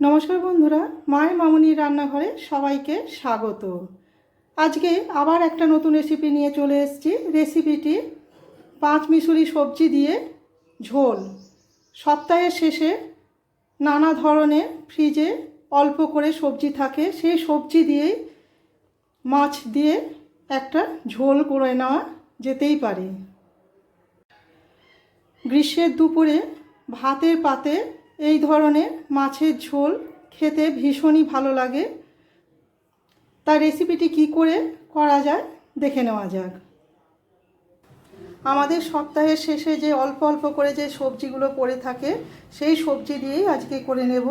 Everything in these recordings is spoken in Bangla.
নমস্কার বন্ধুরা, মায়ের মামুনির রান্নাঘরে সবাইকে স্বাগত। আজকে আবার একটা নতুন রেসিপি নিয়ে চলে এসেছি। রেসিপিটি পাঁচ মিশুরি সবজি দিয়ে ঝোল। সপ্তাহের শেষে নানা ধরনের ফ্রিজে অল্প করে সবজি থাকে। সেই সবজি দিয়েই মাছ দিয়ে একটা ঝোল করে নেওয়া যেতেই পারে। গ্রীষ্মের দুপুরে ভাতের পাতে এই ধরনের মাছের ঝোল খেতে ভীষণই ভালো লাগে। তার রেসিপিটি কি করে করা যায় দেখে নেওয়া যাক। আমাদের সপ্তাহের শেষে যে অল্প অল্প করে যে সবজিগুলো পড়ে থাকে, সেই সবজি দিয়েই আজকে করে নেব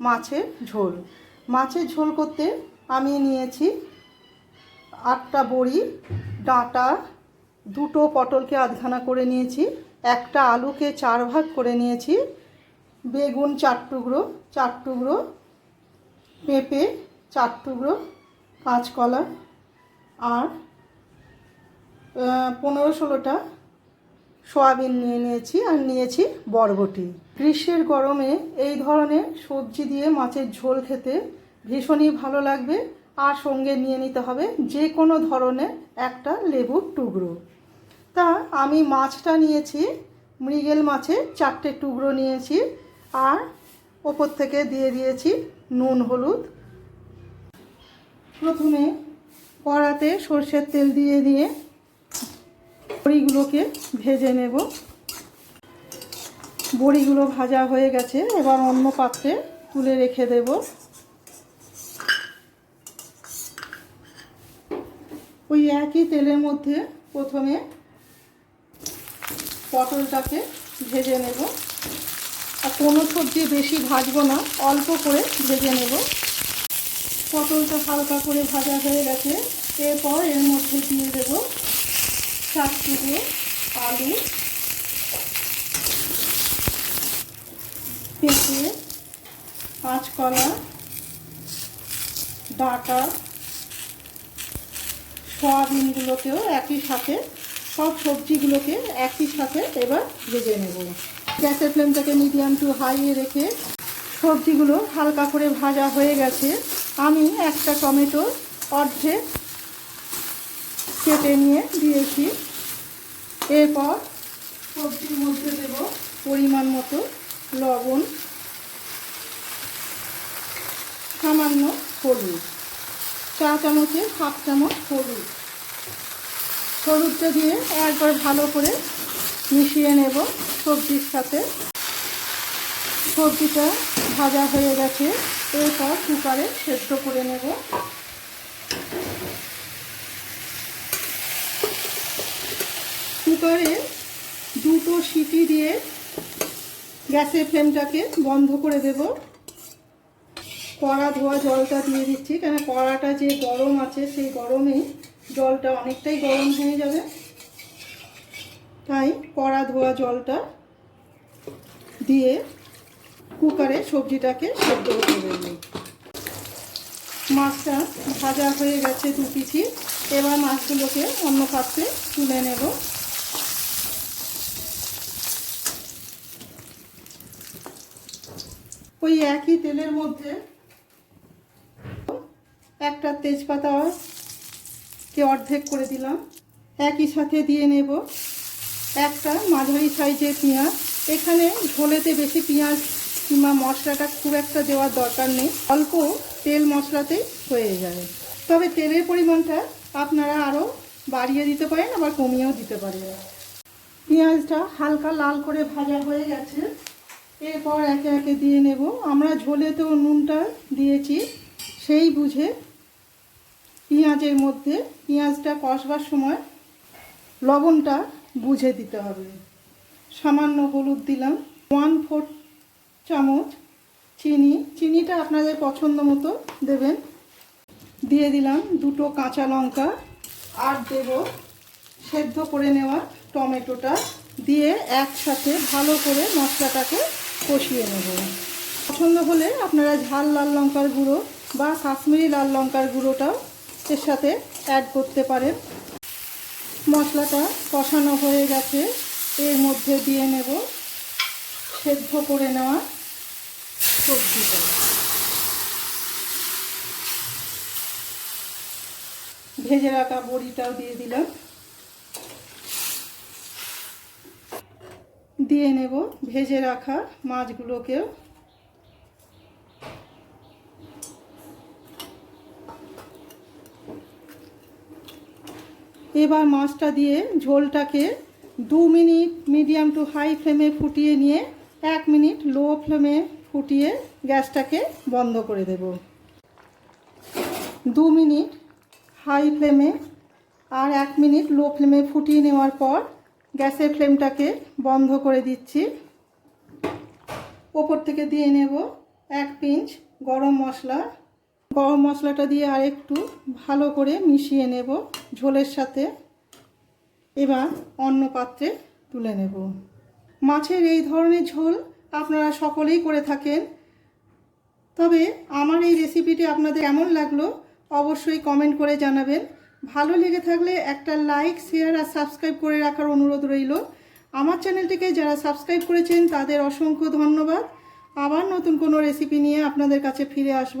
মাছের ঝোল। মাছের ঝোল করতে আমি নিয়েছি আটটা বড়ি, ডাঁটা, দুটো পটলকে আধখানা করে নিয়েছি, একটা আলুকে চার ভাগ করে নিয়েছি বেগুন চার টুকরো চার টুকরো, পেঁপে চার টুকরো, কাঁচকলা আর পনেরো ষোলোটা সয়াবিন নিয়ে নিয়েছি আর নিয়েছি বরবটি। গ্রীষ্মের গরমে এই ধরনের সবজি দিয়ে মাছের ঝোল খেতে ভীষণই ভালো লাগবে আর সঙ্গে নিয়ে নিতে হবে যে কোনো ধরনের একটা লেবুর টুকরো। তা আমি মাছটা নিয়েছি, মৃগেল মাছের চারটে টুকরো নিয়েছি আর ওপর থেকে দিয়ে দিয়েছি নুন, হলুদ। প্রথমে কড়াতে সর্ষের তেল দিয়ে দিয়ে বড়িগুলোকে ভেজে নেব। বড়িগুলো ভাজা হয়ে গেছে, এবার অন্য পাত্রে তুলে রেখে দেব। ওই একই তেলের মধ্যে প্রথমে পটলটাকে ভেজে নেব। কোনো সবজি বেশি ভাজবো না, অল্প করে ভেজে নেব। পটলটা হালকা করে ভাজা হয়ে গেছে। এরপর এর মধ্যে দিয়ে দেব চার টুকরো আলু, পেঁপে কাঁচকলা ডাঁটা, সয়াবিনগুলোকেও একই সাথে সব সবজিগুলোকে একই সাথে এবার ভেজে নেব। গ্যাসের ফ্লেমটাকে মিডিয়াম টু হাইয়ে রেখে সবজিগুলো হালকা করে ভাজা হয়ে গেছে। আমি একটা টমেটো অর্ধেক কেটে নিয়ে দিয়েছি। এরপর সবজির মধ্যে দেব পরিমাণ মতো লবণ, সামান্য হলুদ, চা চামচে হাফ চামচ হলুদ। হলুদটা দিয়ে একবার ভালো করে মিশিয়ে নেব সবজির সাথে। সবজিটা ভাজা হয়ে গেছে, এরপর কুকারে সেদ্ধ করে নেব। কুকারে দুটো সিটি দিয়ে গ্যাসের ফ্লেমটাকে বন্ধ করে দেব। কড়া ধোয়া জলটা দিয়ে দিচ্ছি কেন কড়াটা যে গরম আছে, সেই গরমেই জলটা অনেকটাই গরম হয়ে যাবে। তাই কড়া ধোয়া জলটা দিয়ে কুকারে সবজিটাকে সেদ্ধ করে দেব মাছটা ভাজা হয়ে গেছে দু পিছি। এবার মাছগুলোকে অন্য পাত্রে তুলে নেব। ওই একই তেলের মধ্যে একটা তেজপাতা কে অর্ধেক করে দিলাম? একই সাথে দিয়ে নেব। একটা মাঝারি সাইজের পেঁয়াজ। এখানে ঝোলেতে বেশি পেঁয়াজ কিংবা মশলাটা খুব একটা দেওয়ার দরকার নেই। অল্প তেল মশলাতেই হয়ে যাবে। তবে তেলের পরিমাণটা আপনারা আরও বাড়িয়ে দিতে পারেন, আবার কমিয়েও দিতে পারেন। পেঁয়াজটা হালকা লাল করে ভাজা হয়ে গেছে। এরপর একে একে দিয়ে নেব। আমরা ঝোলেতেও নুনটা দিয়েছি। সেই বুঝে পেঁয়াজের মধ্যে পেঁয়াজটা কষবার সময় লবণটা বুঝে দিতে হবে। সামান্য হলুদ দিলাম ওয়ান ফোর চামচ চিনি। চিনিটা আপনাদের পছন্দ মতো দেবেন। দিয়ে দিলাম দুটো কাঁচা লঙ্কা, আর দেব সেদ্ধ করে নেওয়া টমেটোটা। দিয়ে একসাথে ভালো করে মশলাটাকে কষিয়ে নেব। পছন্দ হলে আপনারা ঝাল লাল লঙ্কার গুঁড়ো বা কাশ্মীরি লাল লঙ্কার গুঁড়োটাও এর সাথে অ্যাড করতে পারেন। মশলাটা কষানো হয়ে গেছে। এর মধ্যে দিয়ে নেব সেদ্ধ করে নেওয়া সবজিটা। ভেজে রাখা বড়িটাও দিয়ে দিলাম। দিয়ে নেব ভেজে রাখা মাছগুলোকেও। এবার মাছটা দিয়ে ঝোলটাকে দু মিনিট মিডিয়াম টু হাই ফ্লেমে ফুটিয়ে নিয়ে এক মিনিট লো ফ্লেমে ফুটিয়ে গ্যাসটাকে বন্ধ করে দেব। দু মিনিট হাই ফ্লেমে আর এক মিনিট লো ফ্লেমে ফুটিয়ে নেওয়ার পর গ্যাসের ফ্লেমটাকে বন্ধ করে দিচ্ছি। ওপর থেকে দিয়ে নেব এক পিঞ্চ গরম মশলা গরম মশলাটা দিয়ে আর একটু ভালো করে মিশিয়ে নেব ঝোলের সাথে। এবার অন্য পাত্রে তুলে নেব। মাছের এই ধরনের ঝোল আপনারা সকলেই করে থাকেন। তবে আমার এই রেসিপিটি আপনাদের কেমন লাগল অবশ্যই কমেন্ট করে জানাবেন। ভালো লেগে থাকলে একটা লাইক, শেয়ার আর সাবস্ক্রাইব করে রাখার অনুরোধ রইল। আমার চ্যানেলটিকে যারা সাবস্ক্রাইব করেছেন তাদের অসংখ্য ধন্যবাদ। আবার নতুন কোনো রেসিপি নিয়ে আপনাদের কাছে ফিরে আসব।